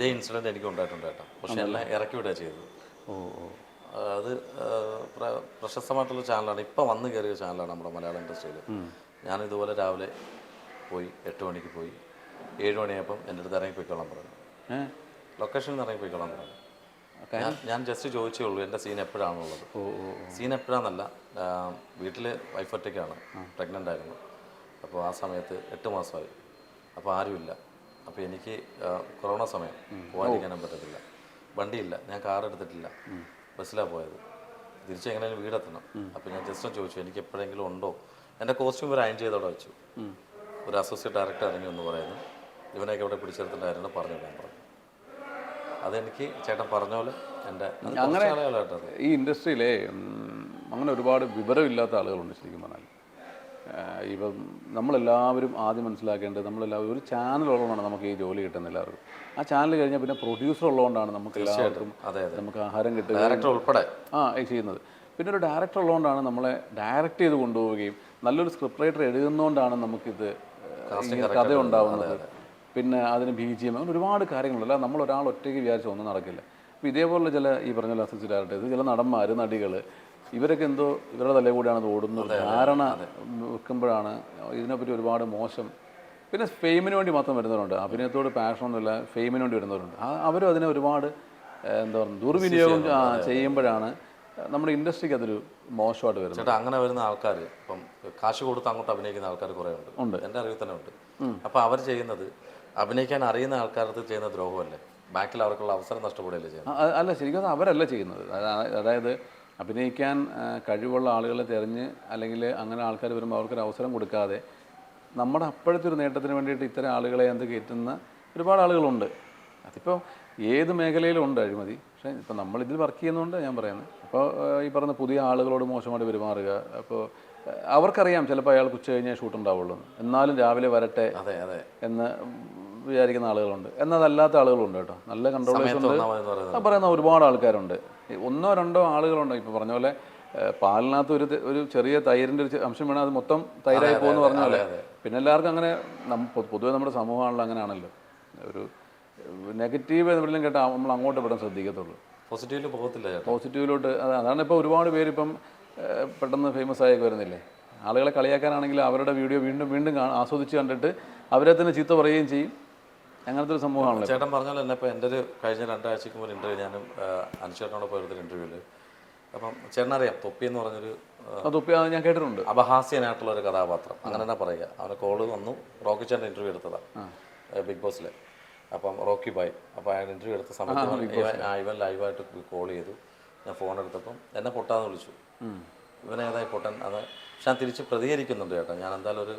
ഇതേ ഇൻസിഡന്റ് എനിക്ക് ഉണ്ടായിട്ടുണ്ട് കേട്ടോ. പക്ഷെ എല്ലാം ഇറക്കി വിടുക ചെയ്തത്. ഓ അത് പ്രശസ്തമായിട്ടുള്ള ചാനലാണ്. ഇപ്പം വന്ന് കയറിയ ചാനലാണ് നമ്മുടെ മലയാളം ഇൻഡസ്ട്രിയിൽ. ഞാൻ ഇതുപോലെ രാവിലെ പോയി എട്ട് മണിക്ക് പോയി. ഏഴ് മണിയായപ്പം എന്റെ അടുത്ത് ഇറങ്ങി പോയിക്കോളാൻ പറഞ്ഞു. ലൊക്കേഷനിൽ നിന്ന് ഇറങ്ങി പോയിക്കോളാൻ പറഞ്ഞു. ഞാൻ ഞാൻ ജസ്റ്റ് ചോദിച്ചേ ഉള്ളൂ എന്റെ സീൻ എപ്പോഴാണുള്ളത്? സീൻ എപ്പോഴാണെന്നല്ല വീട്ടിൽ വൈഫ് ഒറ്റയ്ക്കാണ് പ്രഗ്നന്റ് ആയിരുന്നു അപ്പോൾ ആ സമയത്ത് എട്ട് മാസമായി. അപ്പോൾ ആരുമില്ല. അപ്പോൾ എനിക്ക് കൊറോണ സമയം പോകാതിരിക്കാനും പറ്റത്തില്ല. വണ്ടിയില്ല ഞാൻ കാർ എടുത്തിട്ടില്ല. ബസ്സിലാണ് പോയത്. തിരിച്ച് എങ്ങനെയാലും വീടെത്തണം. അപ്പോൾ ഞാൻ ജസ്റ്റ് ചോദിച്ചു എനിക്ക് എപ്പോഴെങ്കിലും ഉണ്ടോ? എന്റെ കോസ്റ്റ്യൂം ഒരു അയൺ ചെയ്തവിടെ വെച്ചു. ഒരു അസോസിയേറ്റ് ഡയറക്ടർ ഇറങ്ങി എന്ന് പറയുന്നു ഇവനെയൊക്കെ ഇവിടെ പിടിച്ചെടുത്തിട്ടുണ്ടായിരുന്നു പറഞ്ഞു വിടാൻ പറഞ്ഞു. അതെനിക്ക് ചേട്ടൻ പറഞ്ഞ പോലെ എന്റെ അങ്ങനെ ഈ ഇൻഡസ്ട്രിയിലെ അങ്ങനെ ഒരുപാട് വിവരമില്ലാത്ത ആളുകളുണ്ട് ശരിക്കും പറഞ്ഞാൽ ഇപ്പം നമ്മളെല്ലാവരും ആദ്യം മനസ്സിലാക്കേണ്ടത് നമ്മളെല്ലാവരും ഒരു ചാനൽ ഉള്ളതുകൊണ്ടാണ് നമുക്ക് ഈ ജോലി കിട്ടുന്നത് എല്ലാവർക്കും. ആ ചാനൽ കഴിഞ്ഞാൽ പിന്നെ പ്രൊഡ്യൂസർ ഉള്ളതുകൊണ്ടാണ് നമുക്ക് എല്ലാവർക്കും നമുക്ക് ആഹാരം കിട്ടുക ഡയറക്ടർ ഉൾപ്പെടെ. ആ ഈ ചെയ്യുന്നത്. പിന്നെ ഒരു ഡയറക്ടർ ഉള്ളതുകൊണ്ടാണ് നമ്മളെ ഡയറക്റ്റ് ചെയ്ത് കൊണ്ടുപോവുകയും നല്ലൊരു സ്ക്രിപ്റ്റ് റൈറ്റർ എഴുതുന്നതുകൊണ്ടാണ് നമുക്കിത് കഥ ഉണ്ടാവുന്നത്. പിന്നെ അതിന് ബി ജി എം അങ്ങനെ ഒരുപാട് കാര്യങ്ങളല്ല നമ്മൾ ഒരാൾ ഒറ്റയ്ക്ക് വിചാരിച്ച ഒന്നും നടക്കില്ല. അപ്പോൾ ഇതേപോലുള്ള ചില ഈ പറഞ്ഞ അസോസിയേറ്റ് ഡയറക്ടേഴ്സ് ചില നടന്മാർ നടികൾ ഇവരൊക്കെ എന്തോ ഇവരുടെ തലേ കൂടിയാണ് ഇത് ഓടുന്നത് ധാരണ വെക്കുമ്പോഴാണ് ഇതിനെപ്പറ്റി ഒരുപാട് മോശം. പിന്നെ ഫെയിമിന് വേണ്ടി മാത്രം വരുന്നവരുണ്ട്. അഭിനയത്തോട് പാഷനൊന്നുമില്ല ഫെയിമിന് വേണ്ടി വരുന്നവരുണ്ട്. അവരും അതിനെ ഒരുപാട് എന്താ പറയുക ദുർവിനിയോഗം ചെയ്യുമ്പോഴാണ് നമ്മുടെ ഇൻഡസ്ട്രിക്ക് അതൊരു മോശമായിട്ട് വരുന്നത്. ചേട്ടാ അങ്ങനെ വരുന്ന ആൾക്കാർ ഇപ്പം കാശ് കൊടുത്ത് അങ്ങോട്ട് അഭിനയിക്കുന്ന ആൾക്കാർ കുറേ ഉണ്ട്. ഉണ്ട്. എന്റെ അറിവിൽ തന്നെ ഉണ്ട്. അപ്പോൾ അവർ ചെയ്യുന്നത് അഭിനയിക്കാൻ അറിയുന്ന ആൾക്കാർക്ക് ചെയ്യുന്ന ദ്രോഹമല്ലേ? ബാക്കിൽ അവർക്കുള്ള അവസരം നഷ്ടപ്പെടുകയല്ലേ ചെയ്യുന്നത്? അല്ല ശരിക്കും അവരല്ല ചെയ്യുന്നത്. അതായത് അഭിനയിക്കാൻ കഴിവുള്ള ആളുകളെ തിരഞ്ഞ് അല്ലെങ്കിൽ അങ്ങനെ ആൾക്കാർ വരുമ്പോൾ അവർക്കൊരു അവസരം കൊടുക്കാതെ നമ്മുടെ അപ്പോഴത്തെ ഒരു നേട്ടത്തിന് വേണ്ടിയിട്ട് ഇത്തരം ആളുകളെ എന്ത് കയറ്റുന്ന ഒരുപാട് ആളുകളുണ്ട്. അതിപ്പോൾ ഏത് മേഖലയിലും ഉണ്ട് അഴിമതി. പക്ഷേ ഇപ്പോൾ നമ്മളിതിൽ വർക്ക് ചെയ്യുന്നതുകൊണ്ട് ഞാൻ പറയുന്നത് അപ്പോൾ ഈ പറഞ്ഞ പുതിയ ആളുകളോട് മോശമായിട്ട് പെരുമാറുക അപ്പോൾ അവർക്കറിയാം ചിലപ്പോൾ അയാൾക്ക് ഉച്ച കഴിഞ്ഞാൽ ഷൂട്ട് ഉണ്ടാവുള്ളൂ എന്നാലും രാവിലെ വരട്ടെ അതെ അതെ. എന്ന് വിചാരിക്കുന്ന ആളുകളുണ്ട്. എന്നതല്ലാത്ത ആളുകളുണ്ട് കേട്ടോ. നല്ല പറയുന്നത്. പറയുന്ന ഒരുപാട് ആൾക്കാരുണ്ട്. ഒന്നോ രണ്ടോ ആളുകളുണ്ടോ. ഇപ്പോൾ പറഞ്ഞ പോലെ പാലിനകത്ത് ഒരു ഒരു ചെറിയ തൈരിന്റെ ഒരു അംശം വേണം അത് മൊത്തം തൈരായി പോകുമെന്ന് പറഞ്ഞ പോലെ. പിന്നെ എല്ലാവർക്കും അങ്ങനെ പൊതുവേ നമ്മുടെ സമൂഹമാണല്ലോ അങ്ങനെയാണല്ലോ. ഒരു നെഗറ്റീവ് എന്തെങ്കിലും കേട്ടാൽ നമ്മൾ അങ്ങോട്ട് പെടാൻ ശ്രദ്ധിക്കത്തുള്ളൂ. പോസിറ്റീവിൽ പോകത്തില്ല പോസിറ്റീവിലോട്ട് അത് അതാണ് ഇപ്പോൾ ഒരുപാട് പേര് ഇപ്പം പെട്ടെന്ന് ഫേമസ് ആയൊക്കെ വരുന്നില്ലേ? ആളുകളെ കളിയാക്കാനാണെങ്കിൽ അവരുടെ വീഡിയോ വീണ്ടും വീണ്ടും ആസ്വദിച്ച് കണ്ടിട്ട് അവരെ തന്നെ ചീത്ത പറയുകയും ചെയ്യും. അങ്ങനത്തെ ഒരു സമൂഹമാണല്ലോ ചേട്ടൻ പറഞ്ഞാലും എന്നെ തന്നെ ഇപ്പോൾ എന്റെ ഒരു കഴിഞ്ഞ രണ്ടാഴ്ചക്ക് മുമ്പ് ഇന്റർവ്യൂ ഞാനും അനുചേട്ടനോടൊപ്പം എടുത്തൊരു ഇന്റർവ്യൂവിൽ അപ്പം ചേട്ടൻ അറിയാം തൊപ്പി എന്ന് പറഞ്ഞൊരു തൊപ്പി ഞാൻ കേട്ടിട്ടുണ്ട്. അപഹാസ്യനായിട്ടുള്ള ഒരു കഥാപാത്രം. അങ്ങനെ തന്നെ പറയുക. അവനെ കോൾ വന്നു. റോക്കി ചേട്ടൻ ഇന്റർവ്യൂ എടുത്തതാണ് ബിഗ് ബോസിൽ. അപ്പം റോക്കി ബായ് അപ്പം അയാൾ ഇന്റർവ്യൂ എടുത്ത സമയത്ത് ഇവൻ- ലൈവായിട്ട് കോൾ ചെയ്തു. ഞാൻ ഫോൺ എടുത്തപ്പം എന്നെ പൊട്ടാന്ന് വിളിച്ചു. ഇവനേതായി പൊട്ടൻ? അത് പക്ഷെ ഞാൻ തിരിച്ച് പ്രതികരിക്കുന്നുണ്ട് ചേട്ടാ. ഞാൻ എന്തായാലും ഒരു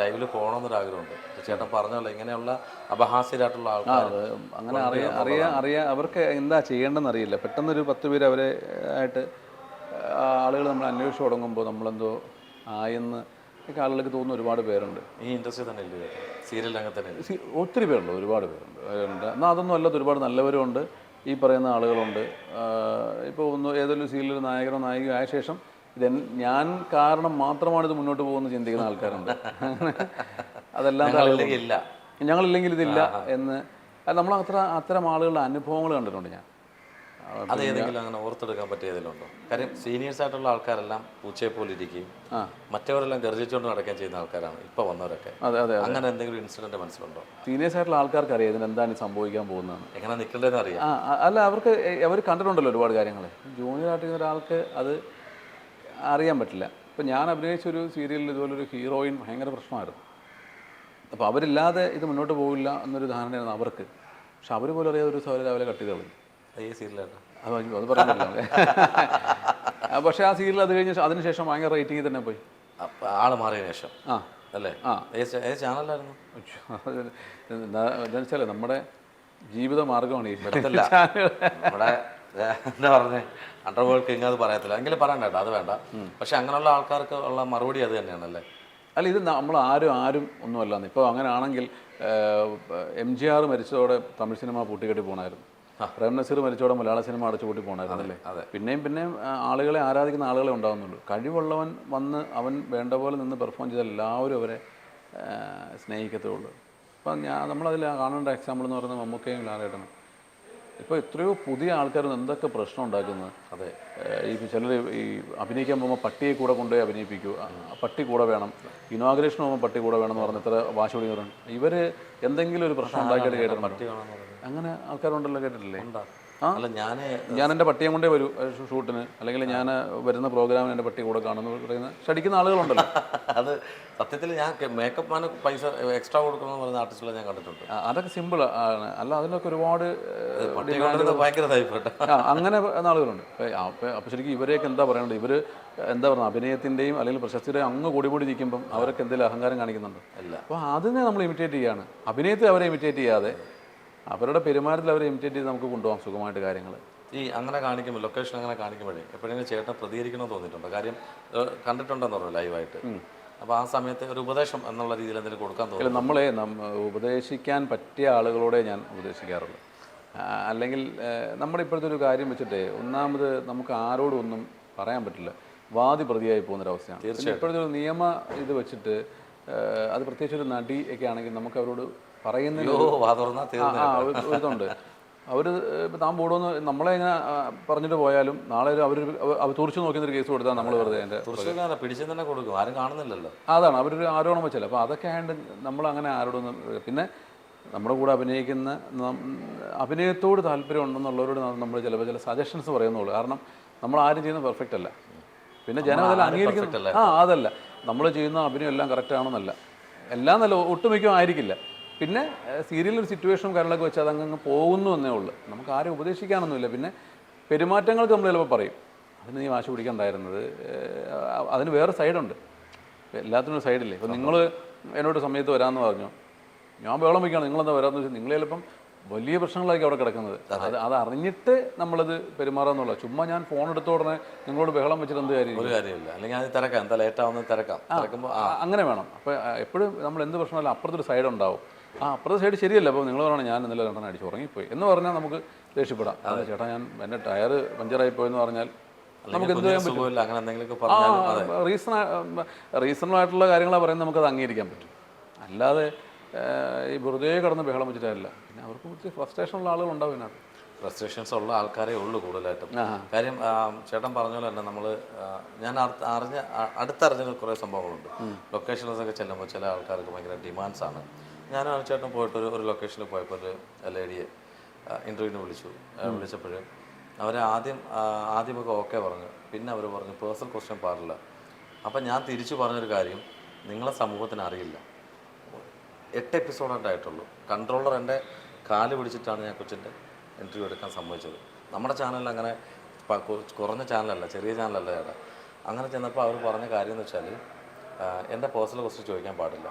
ലൈവിൽ പോകണമെന്നൊരാഗ്രഹമുണ്ട് ചേട്ടൻ പറഞ്ഞല്ലോ ഇങ്ങനെയുള്ള അപഹാസ്യരായിട്ടുള്ള ആൾക്കാർ അങ്ങനെ അറിയാം അറിയാം അറിയാം. അവർക്ക് എന്താ ചെയ്യേണ്ടതെന്ന് അറിയില്ല. പെട്ടെന്നൊരു പത്ത് പേര് അവരെ ആയിട്ട് ആളുകൾ നമ്മൾ അന്വേഷിച്ച് തുടങ്ങുമ്പോൾ നമ്മളെന്തോ ആയെന്ന് ഒക്കെ ആളുകൾക്ക് തോന്നുന്ന ഒരുപാട് പേരുണ്ട്. ഈ ഇൻഡസ്ട്രി തന്നെ ഇല്ലേ? സീരിയൽ രംഗത്ത് തന്നെ ഒത്തിരി പേരുണ്ട് ഒരുപാട് പേരുണ്ട്. ഉണ്ട്. എന്നാൽ അതൊന്നും അല്ലാത്ത ഒരുപാട് നല്ലവരുണ്ട് ഈ പറയുന്ന ആളുകളുണ്ട്. ഇപ്പോൾ ഒന്ന് ഏതൊരു സീരിയൽ നായകനോ നായികയോ ആയ ശേഷം ഇത് ഞാൻ കാരണം മാത്രമാണ് ഇത് മുന്നോട്ട് പോകുന്നത് ചിന്തിക്കുന്ന ആൾക്കാരുണ്ട്. അതെല്ലാം ഇല്ല. ഞങ്ങളില്ലെങ്കിൽ ഇതില്ല എന്ന്. അത് നമ്മൾ അത്ര അത്തരം ആളുകളുടെ അനുഭവങ്ങൾ കണ്ടിട്ടുണ്ട് ഞാൻ. അത് ഏതെങ്കിലും അങ്ങനെ ഓർത്തെടുക്കാൻ പറ്റിയതിലുണ്ടോ കാര്യം സീനിയേഴ്സ് ആയിട്ടുള്ള ആൾക്കാരെല്ലാം പൂച്ചയെ പോലെ ഇരിക്കുകയും. മറ്റവരെല്ലാം ഗർജിച്ചുകൊണ്ട് നടക്കുകയും ചെയ്യുന്ന ആൾക്കാരാണ് ഇപ്പൊ വന്നവരൊക്കെ. അതെ അതെ അങ്ങനെ എന്തെങ്കിലും ഇൻസിഡന്റ് മനസ്സിലുണ്ടോ? സീനിയേഴ്സ് ആയിട്ടുള്ള ആൾക്കാർക്ക് അറിയാം ഇതിന് എന്താണ് ഈ സംഭവിക്കാൻ പോകുന്നത് എങ്ങനെ നിൽക്കേണ്ടതെന്ന് അറിയാം. അല്ല അവർക്ക് അവർ കണ്ടിട്ടുണ്ടല്ലോ ഒരുപാട് കാര്യങ്ങൾ ജൂനിയർ ആയിട്ട് ഒരാൾക്ക് അത് അറിയാൻ പറ്റില്ല. ഇപ്പം ഞാൻ അഭിനയിച്ച ഒരു സീരിയലിൽ ഇതുപോലൊരു ഹീറോയിൻ ഭയങ്കര പ്രശ്നമായിരുന്നു. അപ്പോൾ അവരില്ലാതെ ഇത് മുന്നോട്ട് പോകില്ല എന്നൊരു ധാരണയാണ് അവർക്ക്. പക്ഷെ അവർ പോലും അറിയാതെ ഒരു സൗകര്യം രാവിലെ കട്ട് ചെയ്ത് കളഞ്ഞു ഈ അത് പറഞ്ഞില്ല അത് പറയാൻ പറ്റില്ല ആ, പക്ഷേ ആ സീരിയൽ അത് കഴിഞ്ഞ് അതിനുശേഷം ഭയങ്കര റേറ്റിംഗിൽ തന്നെ പോയി. ആൾ മാറിയ ശേഷം. ആ. അല്ലേ? ആ. ചാനലായിരുന്നു എന്താ വെച്ചാൽ നമ്മുടെ ജീവിത മാർഗമാണ് ഈ ചാനൽ നമ്മുടെ എന്താ പറഞ്ഞേ? അണ്ടർവേൾഡ് കിങ് അത് പറയത്തില്ല. എങ്കിലും പറയണ്ട കേട്ടോ അത് വേണ്ട. പക്ഷെ അങ്ങനെയുള്ള ആൾക്കാർക്ക് ഉള്ള മറുപടി അത് തന്നെയാണല്ലേ? അല്ല ഇത് നമ്മൾ ആരും ആരും ഒന്നും അല്ലാന്ന് ഇപ്പോൾ അങ്ങനെ ആണെങ്കിൽ എം ജി ആർ മരിച്ചതോടെ തമിഴ് സിനിമ പൂട്ടിക്കെട്ടി പോകണമായിരുന്നു പ്രേം നസീർ മരിച്ചോടെ മലയാള സിനിമ അടച്ചു പൂട്ടി പോകണമായിരുന്നു അല്ലേ? അതെ. പിന്നെയും പിന്നെയും ആളുകളെ ആരാധിക്കുന്ന ആളുകളെ ഉണ്ടാകുന്നുള്ളൂ കഴിവുള്ളവൻ വന്ന് അവൻ വേണ്ട പോലെ നിന്ന് പെർഫോം ചെയ്ത എല്ലാവരും അവരെ സ്നേഹിക്കത്തുള്ളൂ അപ്പം ഞാൻ നമ്മളതിൽ കാണേണ്ട എക്സാമ്പിൾ എന്ന് പറയുന്നത് മമ്മൂക്കയും ലാലേട്ടനും. ഇപ്പോൾ എത്രയോ പുതിയ ആൾക്കാർ എന്തൊക്കെ പ്രശ്നം ഉണ്ടാക്കുന്നത് അതെ. ഈ ചിലർ ഈ അഭിനയിക്കാൻ പോകുമ്പോൾ പട്ടിയെ കൂടെ കൊണ്ടുപോയി അഭിനയിപ്പിക്കൂ. പട്ടി കൂടെ വേണം. ഇനോഗ്രേഷൻ പോകുമ്പോൾ പട്ടി കൂടെ വേണം എന്ന് പറഞ്ഞ ഇത്ര വാശി പിടിക്കുന്നവരുണ്ട്. ഇവർ എന്തെങ്കിലും ഒരു പ്രശ്നം ഉണ്ടാക്കിയിട്ട് കേട്ടിട്ടുണ്ടോ? അങ്ങനെ ആൾക്കാരുണ്ടല്ലോ കേട്ടിട്ടില്ലേ? അല്ല ഞാൻ ഞാൻ എന്റെ പട്ടിയെ കൊണ്ടേ വരൂ ഷൂട്ടിന്. അല്ലെങ്കിൽ ഞാൻ വരുന്ന പ്രോഗ്രാമിന് എന്റെ പട്ടി കൂടെ കാണുന്നു പറയുന്ന ഷടിക്കുന്ന ആളുകളുണ്ടല്ലോ. അത് സത്യത്തിൽ ഞാൻ മേക്കപ്പ് മാന് പൈസ എക്സ്ട്രാ കൊടുക്കണമെന്ന് പറയുന്ന ആർട്ടിസ്റ്റുകളെ ഞാൻ കണ്ടിട്ടുണ്ട്. അതൊക്കെ സിമ്പിൾ ആണ്. അല്ല അതിനൊക്കെ ഒരുപാട് ഭയങ്കര അങ്ങനെ ആളുകളുണ്ട്. അപ്പോൾ ശരിക്കും ഇവരെയൊക്കെ എന്താ പറയണ്ടത് ഇവർ എന്താ പറയുക അഭിനയത്തിന്റെയും അല്ലെങ്കിൽ പ്രശസ്തിയുടെയും അങ്ങ് കൂടി കൂടി നിൽക്കുമ്പം അവരൊക്കെ എന്തെങ്കിലും അഹങ്കാരം കാണിക്കുന്നുണ്ട്. അല്ല. അപ്പോൾ അതിനെ നമ്മൾ ഇമിറ്റേറ്റ് ചെയ്യാണ്. അഭിനയത്തെ അവരെ ഇമിറ്റേറ്റ് ചെയ്യാതെ അവരുടെ പെരുമാറ്റത്തിൽ അവരെ ഇമിറ്റേറ്റ് ചെയ്ത് നമുക്ക് കൊണ്ടുപോകാം സുഖമായിട്ട് കാര്യങ്ങൾ. ഈ അങ്ങനെ കാണിക്കുമ്പോൾ ലൊക്കേഷൻ അങ്ങനെ കാണിക്കുമ്പോഴേ എപ്പോഴെങ്കിലും ചേട്ടൻ പ്രതികരിക്കണമെന്ന് തോന്നിയിട്ടുണ്ടോ? കാര്യം കണ്ടിട്ടുണ്ടെന്ന് പറഞ്ഞു ലൈവായിട്ട് അപ്പോൾ ആ സമയത്ത് ഒരു ഉപദേശം എന്നുള്ള രീതിയിൽ എന്തെങ്കിലും കൊടുക്കാൻ തോന്നുന്നു നമ്മളെ നമ്മ ഉപദേശിക്കാൻ പറ്റിയ ആളുകളോടെ ഞാൻ ഉപദേശിക്കാറുള്ളൂ. അല്ലെങ്കിൽ നമ്മുടെ ഇപ്പോഴത്തെ ഒരു കാര്യം വെച്ചിട്ട് ഒന്നാമത് നമുക്ക് ആരോടും ഒന്നും പറയാൻ പറ്റില്ല. വാദി പ്രതിയായി പോകുന്നൊരവസ്ഥയാണ്. ഇപ്പോഴത്തെ ഒരു നിയമ ഇത് വെച്ചിട്ട് അത് പ്രത്യേകിച്ച് ഒരു നടി ഒക്കെ ആണെങ്കിൽ നമുക്ക് അവരോട് ഒരു ഇതുണ്ട്. അവർ ഇപ്പം താൻ പോടുമെന്ന് നമ്മളെ ഇങ്ങനെ പറഞ്ഞിട്ട് പോയാലും നാളെ അവർ അവർ തുറച്ചു നോക്കുന്ന ഒരു കേസ് കൊടുത്താൽ നമ്മൾ വെറുതെ അതിന്റെ പിടിച്ചു തന്നെ കൊടുക്കും. ആരും കാണുന്നില്ലല്ലോ. അതാണ്. അവരൊരു ആരോപണം വെച്ചല്ലോ. അപ്പോൾ അതൊക്കെ ആയതുകൊണ്ട് നമ്മൾ അങ്ങനെ ആരോടൊന്നും പിന്നെ നമ്മുടെ കൂടെ അഭിനയിക്കുന്ന അഭിനയത്തോട് താല്പര്യം ഉണ്ടെന്നുള്ളവരോട് നമ്മൾ ചിലപ്പോൾ ചില സജഷൻസ് പറയുന്നുള്ളൂ. കാരണം നമ്മൾ ആരും ചെയ്യുന്നത് പെർഫെക്റ്റ് അല്ല. പിന്നെ ജനം അതെല്ലാം അംഗീകരിക്കുന്നില്ല ആ അതല്ല. നമ്മൾ ചെയ്യുന്ന അഭിനയം എല്ലാം കറക്റ്റ് ആണെന്നല്ല. എല്ലാം നല്ല ഒട്ടുമിക്കും ആയിരിക്കില്ല. പിന്നെ സീരിയൽ ഒരു സിറ്റുവേഷനും കാര്യങ്ങളൊക്കെ വെച്ച് അതങ്ങ് പോകുന്നു എന്നേ ഉള്ളൂ. നമുക്ക് ആരും ഉപദേശിക്കാനൊന്നുമില്ല. പിന്നെ പെരുമാറ്റങ്ങൾക്ക് നമ്മൾ ചിലപ്പോൾ പറയും അതിന് നീ വാശി പിടിക്കണ്ടായിരുന്നത്. അതിന് വേറെ സൈഡുണ്ട് എല്ലാത്തിനും സൈഡില്ലേ ഇപ്പം നിങ്ങൾ എന്നോട് സമയത്ത് വരാമെന്ന് പറഞ്ഞു. ഞാൻ ബഹളം വയ്ക്കുകയാണ് നിങ്ങളെന്താ വരാമെന്ന് വെച്ചാൽ നിങ്ങൾ ചിലപ്പം വലിയ പ്രശ്നങ്ങളായിരിക്കും അവിടെ കിടക്കുന്നത്. അത്. അത് അറിഞ്ഞിട്ട് നമ്മളത് പെരുമാറാന്നുള്ള ചുമ്മാ ഞാൻ ഫോൺ എടുത്ത ഉടനെ നിങ്ങളോട് ബഹളം വെച്ചിട്ട് എന്ത് കാര്യം ഒരു കാര്യമില്ല. അല്ലെങ്കിൽ അത് തിരക്കാം. എന്താ ലേറ്റാവുന്ന തിരക്കാം. തിരക്കുമ്പോൾ അങ്ങനെ വേണം. അപ്പോൾ എപ്പോഴും നമ്മൾ എന്ത് പ്രശ്നമല്ല അപ്പുറത്തൊരു സൈഡ് ഉണ്ടാവും. ആ അപ്പുറത്തെ സൈഡ് ശരിയല്ല. അപ്പോൾ നിങ്ങൾ പറയണം ഞാൻ ഇന്നലെ രണ്ടെണ്ണം അടിച്ച്. ഉറങ്ങിപ്പോയി. എന്ന് പറഞ്ഞാൽ നമുക്ക് ദേഷ്യപ്പെടാം. അതെ. ചേട്ടാ ഞാൻ എന്റെ ടയർ പഞ്ചറായി പോയെന്ന് പറഞ്ഞാൽ നമുക്ക് എന്ത് ചെയ്യാൻ പറ്റും? അങ്ങനെ എന്തെങ്കിലുമൊക്കെ ആ റീസൺ റീസണബിൾ ആയിട്ടുള്ള കാര്യങ്ങളാണ് പറയുന്നത് നമുക്കത് അംഗീകരിക്കാൻ പറ്റും. അല്ലാതെ ഈ വെറുതെ കിടന്ന് ബഹളം വെച്ചിട്ടല്ല. പിന്നെ അവർക്ക് കുറച്ച് ഫ്രസ്ട്രേഷൻ ഉള്ള ആളുകൾ ഉണ്ടാവും ഇതിനകത്ത്. ഫ്രസ്ട്രേഷൻസ് ഉള്ള ആൾക്കാരെ ഉള്ളൂ കൂടുതലായിട്ടും. കാര്യം ചേട്ടൻ പറഞ്ഞ പോലെ തന്നെ നമ്മൾ ഞാൻ അടുത്ത- അറിഞ്ഞ അടുത്തറിഞ്ഞ കുറേ സംഭവങ്ങളുണ്ട്. ലൊക്കേഷൻസൊക്കെ ചെല്ലുമ്പോൾ ചില ആൾക്കാർക്ക് ഭയങ്കര ഡിമാൻഡ്സ് ആണ്. ഞാനും ചേട്ടൻ പോയിട്ട് ഒരു ഒരു ലൊക്കേഷനിൽ പോയപ്പോൾ ഒരു ലേഡിയെ ഇന്റർവ്യൂവിന് വിളിച്ചു. വിളിച്ചപ്പോഴും അവർ ആദ്യം ആദ്യമൊക്കെ ഓക്കെ പറഞ്ഞു. പിന്നെ അവർ പറഞ്ഞു പേഴ്സണൽ ക്വസ്റ്റ്യൻ പാടില്ല. അപ്പം ഞാൻ തിരിച്ചു പറഞ്ഞൊരു കാര്യം നിങ്ങളെ സമൂഹത്തിന് അറിയില്ല. എട്ട് എപ്പിസോഡായിട്ടായിട്ടുള്ളൂ കൺട്രോളർ എന്റെ കാൽ പിടിച്ചിട്ടാണ് ഞാൻ കൊച്ചിന്റെ ഇന്റർവ്യൂ എടുക്കാൻ സമ്മതിച്ചത്. നമ്മുടെ ചാനലിൽ അങ്ങനെ കുറഞ്ഞ ചാനലല്ല ചെറിയ ചാനലല്ല ചേട്ടാ. അങ്ങനെ ചെന്നപ്പോൾ അവർ പറഞ്ഞ കാര്യം എന്ന് വെച്ചാൽ എന്റെ പേഴ്സണൽ ക്വസ്റ്റ് ചോദിക്കാൻ പാടില്ല.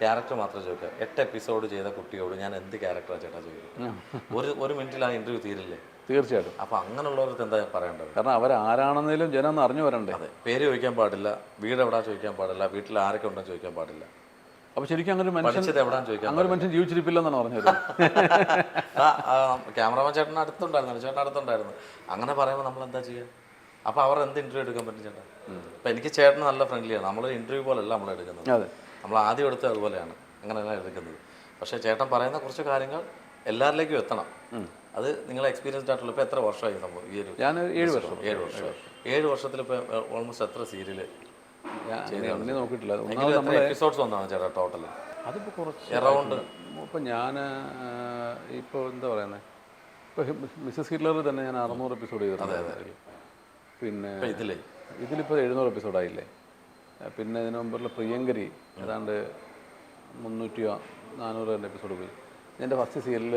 ക്യാരക്ടർ മാത്രം ചോദിക്കുക എട്ട് എപ്പിസോഡ് ചെയ്ത കുട്ടിയോട് ഞാൻ എന്ത് ക്യാരക്ടറാണ് ചേട്ടാ ചോദിക്കുക ഒരു ഒരു മിനിറ്റിൽ ആ ഇന്റർവ്യൂ തീരില്ലേ? തീർച്ചയായിട്ടും. അപ്പോൾ അങ്ങനെയുള്ളവർക്ക് എന്താ പറയേണ്ടത്? കാരണം അവരാരാണെന്നേലും ജനം ഒന്ന് അറിഞ്ഞു വരണ്ടേ? അതെ. പേര് ചോദിക്കാൻ പാടില്ല. വീട് എവിടാ ചോദിക്കാൻ പാടില്ല. വീട്ടിൽ ആരൊക്കെ ഉണ്ടെന്ന് ചോദിക്കാൻ പാടില്ല. അപ്പോൾ ശരിക്കും അങ്ങനെ മനുഷ്യൻ അങ്ങനെ മനുഷ്യൻ ജീവിച്ചിരിപ്പില്ലെന്നാണ് പറഞ്ഞത്. ക്യാമറമാൻ ചേട്ടൻ അടുത്തുണ്ടായിരുന്നു ചേട്ടൻ അടുത്തുണ്ടായിരുന്നു. അങ്ങനെ പറയുമ്പോൾ നമ്മൾ എന്താ ചെയ്യുക അപ്പോൾ അവർ എന്ത് ഇന്റർവ്യൂ എടുക്കാൻ പറ്റും ചേട്ടാ? അപ്പൊ എനിക്ക് ചേട്ടൻ നല്ല ഫ്രണ്ട്ലിയാണ് നമ്മൾ ഇന്റർവ്യൂ പോലെയല്ല നമ്മൾ എടുക്കുന്നത്. നമ്മൾ ആദ്യം എടുത്ത് അതുപോലെയാണ്. അങ്ങനെയല്ല എടുക്കുന്നത്. പക്ഷേ ചേട്ടൻ പറയുന്ന കുറച്ച് കാര്യങ്ങൾ എല്ലാവരിലേക്കും എത്തണം. അത് നിങ്ങൾ എക്സ്പീരിയൻസ്ഡ് ആയിട്ടുള്ള ഇപ്പോൾ എത്ര വർഷമായി നമ്മൾ സംഭവം? ഈ ഒരു ഞാൻ ഏഴ് വർഷം. ഏഴ് വർഷം. ഏഴ് വർഷത്തിൽ ഇപ്പോൾ ഓൾമോസ്റ്റ് എത്ര സീരിയൽ നോക്കിയിട്ടില്ല. ഒന്നാമത് എങ്കിലും നമ്മൾ എപ്പിസോഡ്സ് ചേട്ടാ ടോട്ടൽ അതിപ്പോൾ കുറച്ച് എറൗണ്ട് ഇപ്പം ഞാൻ ഇപ്പോൾ എന്താ പറയുന്നത് ഇപ്പോൾ മിസ്സസ് ഹിറ്റ്ലറിൽ തന്നെ ഞാൻ അറുന്നൂറ് എപ്പിസോഡ് ചെയ്തിട്ടുണ്ട്. പിന്നെ ഇതിലേ? ഇതിലിപ്പോൾ എഴുന്നൂറ് എപ്പിസോഡായില്ലേ പിന്നെ ഇതിന് മുമ്പുള്ള പ്രിയങ്കരി ഏതാണ്ട് മുന്നൂറ്റിയോ നാനൂറ് എപ്പിസോഡ് പോയി. എന്റെ ഫസ്റ്റ് സീരിയലിൽ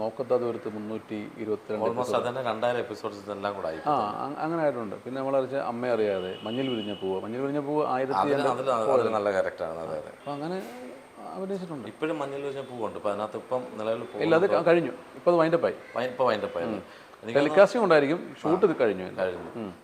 നോക്കത്താ ദൂരത്ത് മുന്നൂറ്റി ഇരുപത്തിരണ്ട് അതന്നെ രണ്ടായിരം എപ്പിസോഡ്സ് എല്ലാം കൂടെ ആയി. ആ അങ്ങനെ ആയിട്ടുണ്ട് പിന്നെ നമ്മൾ അറിയിച്ച അമ്മ അറിയാതെ മഞ്ഞിൽ വിരിഞ്ഞ പൂവ്. മഞ്ഞിൽ വിരിഞ്ഞ പൂവ് ആയിരത്തി നല്ല ക്യാരക്ടറാണ്. അതെ അതെ. അപ്പം അങ്ങനെ അഭിനയിച്ചിട്ടുണ്ട്. ഇപ്പോഴും മഞ്ഞിൽ വിരിഞ്ഞ പൂവുണ്ട്. ഇപ്പം അതിനകത്ത് ഇപ്പം നിലവിൽ ഇല്ല അത് കഴിഞ്ഞു. ഇപ്പോൾ അത് വൈൻഡപ്പായി ഇപ്പോൾ വൈൻഡപ്പായി ടെലികാസ്റ്റിംഗ് ഉണ്ടായിരിക്കും. ഷൂട്ട് ഇത് കഴിഞ്ഞു. കഴിഞ്ഞു.